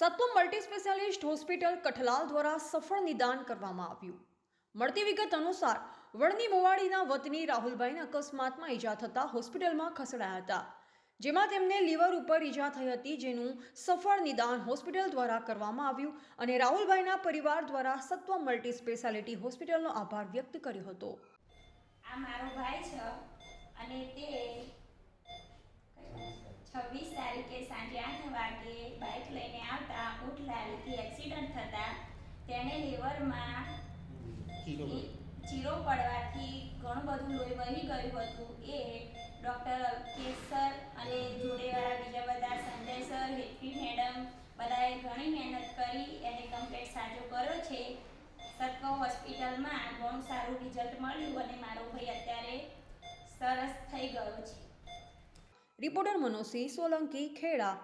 Satvam multi specialist hospital Kathlal દ્વારા સફળ નિદાન કરવામાં આવ્યું. મળતી વિગત અનુસાર વળની મોવાડીના વતની રાહુલભાઈને અકસ્માતમાં ઈજા થતાં હોસ્પિટલમાં ખસેડાયા હતા, જેમાં તેમને લીવર ઉપર ઈજા થઈ હતી જેનું સફળ નિદાન હોસ્પિટલ દ્વારા કરવામાં આવ્યું અને રાહુલભાઈના પરિવાર દ્વારા સત્વ મલ્ટી સ્પેશિયાલિટી હોસ્પિટલનો આભાર વ્યક્ત કર્યો હતો. આ મારો ભાઈ છે અને તે છવ્વીસ તારીખે સાંજે આઠ વાગે બાઇક લઈને આવતા લાવીથી એક્સિડન્ટ થતા તેને લીવરમાં ચીરો પડવાથી ઘણું બધું લોહી વહી ગયું હતું. એ ડૉક્ટર કેસર સર અને જોડેવાળા બીજા બધા સંજય સર હેતવી મેડમ બધાએ ઘણી મહેનત કરી એને કમ્પ્લેટ સાજો કર્યો છે. સત્વ હોસ્પિટલમાં ઘણું સારું રિઝલ્ટ મળ્યું અને મારો ભાઈ અત્યારે સરસ થઈ ગયો છે. રિપોર્ટર મનોસી સોલંકી ખેડા.